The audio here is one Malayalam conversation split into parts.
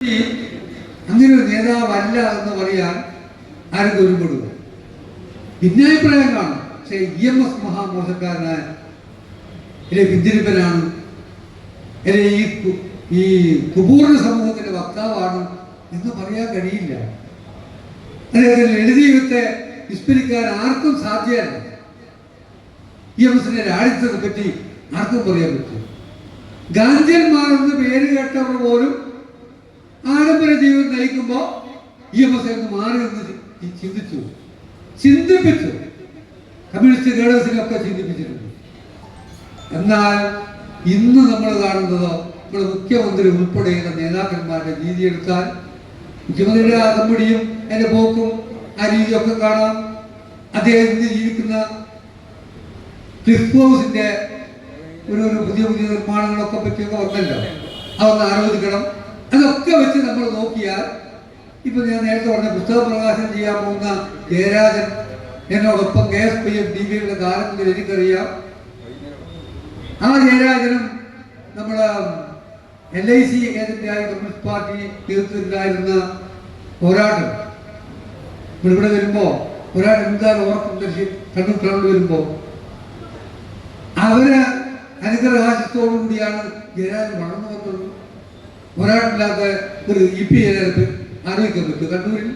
ഈ അങ്ങനെ ഒരു നേതാവല്ല എന്ന് പറയാൻ ആരും ഒരുപ്പെടുക ഭിന്നാഭിപ്രായം കാണും പക്ഷേ ഇ എം എസ് മഹാമോശക്കാരനായ ഇല്ലെ ഈ ഈ കുപൂർണ സമൂഹത്തിന്റെ വക്താവാണ് എന്ന് പറയാൻ കഴിയില്ല. അദ്ദേഹത്തിന്റെ ലളിതീയത്തെ വിസ്മരിക്കാൻ ആർക്കും സാധ്യമല്ല ഇ എം എസിന്റെ രാജ്യത്തെ പറ്റി ആർക്കും പറയാൻ പറ്റും ഗാന്ധിയന്മാർ എന്ന് പേര് ആഡംബര ജീവിതം നയിക്കുമ്പോൾ ഇ എം എസ് എന്ന് മാറി നിന്ന് ചി- ചിന്തിച്ചു. ചിന്തിപ്പിച്ചു. കമ്മ്യൂണിസ്റ്റ് ലീഡേഴ്സിനൊക്കെ ചിന്തിപ്പിച്ചിട്ടുണ്ട്. എന്നാൽ ഇന്ന് നമ്മൾ കാണുന്നത് നമ്മുടെ മുഖ്യമന്ത്രി ഉൾപ്പെടെയുള്ള നേതാക്കന്മാരുടെ രീതി എടുത്താൽ മുഖ്യമന്ത്രിയുടെ അകമ്പടിയും അതിന്റെ പോക്കും ആ രീതിയൊക്കെ കാണാം. അദ്ദേഹം ജീവിക്കുന്ന ക്ലിഫ് ഹൗസിന്റെ ഒരു ഒരു പുതിയ പുതിയ നിർമ്മാണങ്ങളൊക്കെ പറ്റിയൊക്കെ വന്നല്ലോ. അതൊന്ന് ആലോചിക്കണം. അതൊക്കെ വെച്ച് നമ്മൾ നോക്കിയാൽ ഇപ്പൊ ഞാൻ നേരത്തെ പറഞ്ഞ പുസ്തക പ്രകാശനം ചെയ്യാൻ പോകുന്ന ജയരാജൻ എന്നോടൊപ്പം K S P F D ബിയുടെ കാലം എനിക്കറിയാം. ആ ജയരാജനും നമ്മുടെ എൽ ഐ സി ഏജന്റായി കമ്മ്യൂണിസ്റ്റ് പാർട്ടി തീർത്തിട്ടുണ്ടായിരുന്ന പോരാട്ടം. ഇവിടെ ഇവിടെ വരുമ്പോ പോരാട്ടം എന്തായാലും ഓർക്കും ടൗണിൽ വരുമ്പോ. അവർ അനുഗ്രഹാശത്തോടു കൂടിയാണ് ജയരാജൻ വളർന്നു വന്നത്. പോരാട്ടമില്ലാത്ത ഒരു ഇ പി ആലോചിക്കാൻ പറ്റും കണ്ണൂരിൽ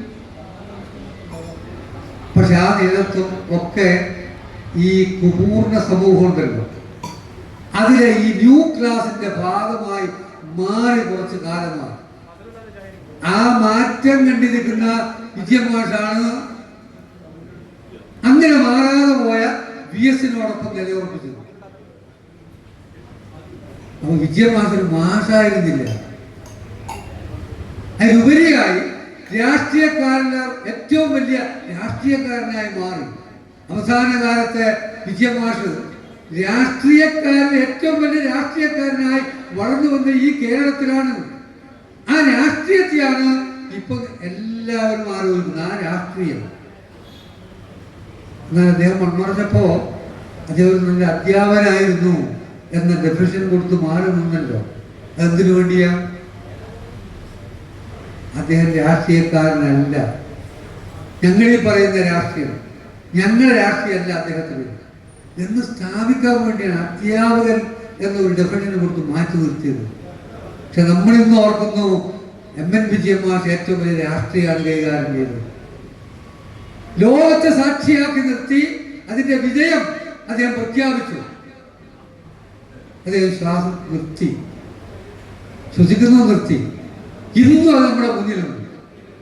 പക്ഷെ ആ നേതൃത്വം ഒക്കെ ഈ കുപൂർണ സമൂഹം ഉണ്ടല്ലോ. അതിലെ ഈ ന്യൂ ക്ലാസിന്റെ ഭാഗമായി മാറി കുറച്ച് കാലമാണ്. ആ മാറ്റം കണ്ടിരിക്കുന്ന വിജയമാഷാണ് അങ്ങനെ മാറാതെ പോയ വി എസിനോടൊപ്പം നിലയുറപ്പിച്ചത്. അപ്പൊ വിജയമാഷൊരു മാഷായിരുന്നില്ല. അതിലുപരിയായി രാഷ്ട്രീയക്കാരന് ഏറ്റവും വലിയ രാഷ്ട്രീയക്കാരനായി മാറി. അവസാന കാലത്തെ വിജയമാഷ് രാഷ്ട്രീയക്കാരൻ ഏറ്റവും വലിയ രാഷ്ട്രീയക്കാരനായി വളർന്നു വന്ന ഈ കേരളത്തിലാണ്. ആ രാഷ്ട്രീയത്തെയാണ് ഇപ്പൊ എല്ലാവരും ആലോചിക്കുന്നത് ആ രാഷ്ട്രീയം. എന്നാൽ അദ്ദേഹം മൺമറഞ്ഞപ്പോ അദ്ദേഹം നല്ല അധ്യാപനായിരുന്നു എന്ന ഡെഫിനിഷൻ കൊടുത്ത് മാറി നിന്നല്ലോ. അതെന്തിനു വേണ്ടിയാ? അദ്ദേഹം രാഷ്ട്രീയക്കാരനല്ല. ഞങ്ങളിൽ പറയുന്ന രാഷ്ട്രീയം ഞങ്ങളുടെ രാഷ്ട്രീയമല്ല അദ്ദേഹത്തിന് എന്ന് സ്ഥാപിക്കാൻ വേണ്ടിയാണ് അധ്യാപകൻ എന്നൊരു ഡെഫിനെ കൊടുത്ത് മാറ്റി നിർത്തിയത്. പക്ഷെ നമ്മളിന്ന് ഓർക്കുന്നു എം എൻ വിജയന്മാർ ഏറ്റവും വലിയ രാഷ്ട്രീയമാണ് കൈകാര്യം ചെയ്തത് ലോകത്തെ സാക്ഷിയാക്കി നിർത്തി അതിന്റെ വിജയം അദ്ദേഹം പ്രഖ്യാപിച്ചു. അദ്ദേഹം ശ്വാസം നിർത്തി. ശ്വസിക്കുന്നത് നിർത്തി. ഇന്നും അത് നമ്മുടെ മുന്നിലുണ്ട്.